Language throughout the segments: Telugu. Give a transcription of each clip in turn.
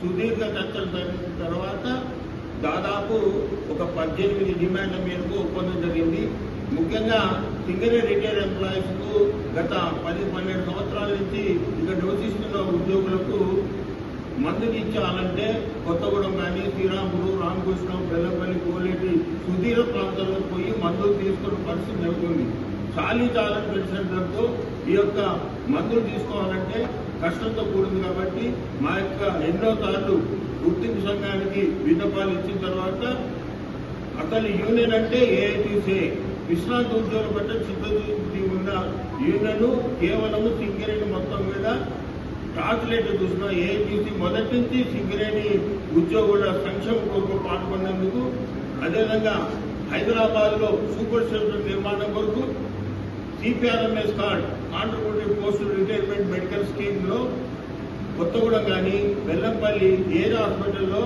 సుదీర్ఘ చర్చలు జరిగిన తర్వాత దాదాపు ఒక పద్దెనిమిది డిమాండ్ల మేరకు ఒప్పందం జరిగింది. ముఖ్యంగా సింగర్ రిటైర్ ఎంప్లాయీస్కు గత పది పన్నెండు సంవత్సరాల నుంచి ఇక నివసిస్తున్న ఉద్యోగులకు మందులు ఇచ్చాలంటే కొత్తగూడెం కానీ శ్రీరాముడు రామకృష్ణం బెల్లంపల్లి కోలేటి సుదీర ప్రాంతాల్లో పోయి మందులు తీసుకున్న పరిస్థితి నెలకొంది. చాలీ చాలని పెన్షన్లతో ఈ యొక్క మందులు తీసుకోవాలంటే కష్టంతో కూడింది కాబట్టి మా యొక్క ఎన్నో సార్లు గుర్తింపు సంఘానికి విన్నపాలు ఇచ్చిన తర్వాత అసలు యూనియన్ అంటే ఏఐటీసీ. విశ్రాంతి ఉద్యోగుల పట్ల చిత్తశుద్ధి ఉన్న యూనియన్ కేవలం సింగరేణి మొత్తం మీద ట్రాన్స్లేటర్ చూసిన ఏఐటీసీ మొదటి నుంచి సింగరేణి ఉద్యోగుల సంక్షేమ కొరకు పాల్గొన్నందుకు అదేవిధంగా హైదరాబాద్లో సూపర్ స్పెషల్ నిర్మాణం కొరకు CPRMS card contributive post retirement medical స్కీమ్లో కొత్తగూడెం కానీ బెల్లంపల్లి ఏరియా హాస్పిటల్లో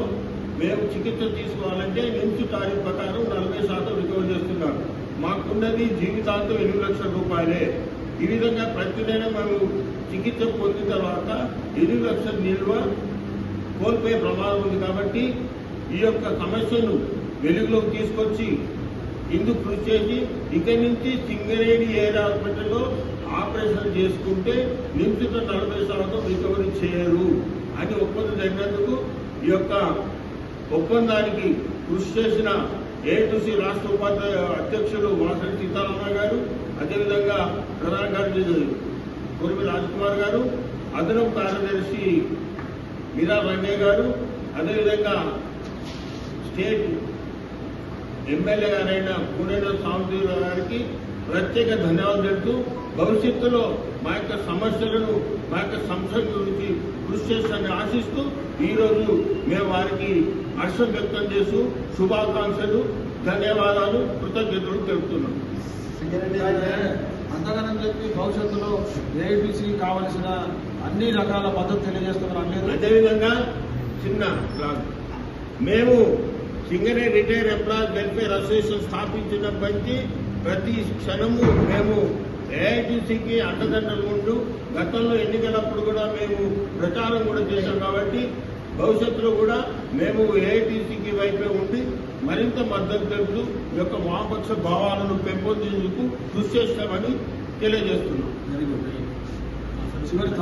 మేము చికిత్స తీసుకోవాలంటే నిమ్స్ తారీఖు ప్రకారం నలభై శాతం రికవర్ చేస్తున్నాం మాకున్నది జీవితాంతం ఎనిమిది లక్షల రూపాయలే. ఈ విధంగా ప్రతి నెల మేము చికిత్స పొందిన తర్వాత ఎనిమిది లక్షల నిల్వ కోల్పోయే ప్రమాదం ఉంది కాబట్టి ఈ యొక్క సమస్యను వెలుగులోకి తీసుకొచ్చి ఇందుకు కృషి చేసి ఇక నుంచి సింగరేణి ఏరియా హాస్పిటల్లో ఆపరేషన్ చేసుకుంటే నిమిషం నలభై శాతం రికవరీ చేయరు అని ఒప్పందం జరిగినందుకు ఈ యొక్క ఒప్పందానికి కృషి చేసిన ఏఐటీసీ రాష్ట్ర ఉపాధ్యాయ అధ్యక్షులు వాసరి సీతారామరావు గారు అదేవిధంగా ప్రధాన కార్యదర్శి కురిమి రాజ్కుమార్ గారు అదనపు కార్యదర్శి మీరా రంగయ్య గారు అదేవిధంగా స్టేట్ ఎమ్మెల్యే గారైన పూణేలో సాంబశివరావు గారికి ప్రత్యేక ధన్యవాదాలు చెప్తూ భవిష్యత్తులో మా యొక్క సమస్యలను మా యొక్క సంస్థల గురించి కృషి చేస్తానని ఆశిస్తూ ఈ రోజు మేము వారికి హర్షం వ్యక్తం చేస్తూ శుభాకాంక్షలు ధన్యవాదాలు కృతజ్ఞతలు తెలుపుతున్నాం. అంతగానం చెప్పి భవిష్యత్తులో ఏఐటీసీ కావలసిన అన్ని రకాల మద్దతు తెలియజేస్తున్నారు అదేవిధంగా చిన్న మేము సింగరే రిటైర్ ఎంప్లాయీస్ వెల్ఫేర్ అసోసియేషన్ స్థాపించినప్పటికీ ప్రతి క్షణము మేము ఏఐటీసీకి అండదండలు ఉంటూ గతంలో ఎన్నికలప్పుడు కూడా మేము ప్రచారం కూడా చేశాం కాబట్టి భవిష్యత్తులో కూడా మేము ఏఐటీసీకి వైపే ఉండి మరింత మద్దతు తెలుపుతూ ఈ యొక్క వామపక్ష భావాలను పెంపొందేందుకు కృషి చేస్తామని తెలియజేస్తున్నాం చివరి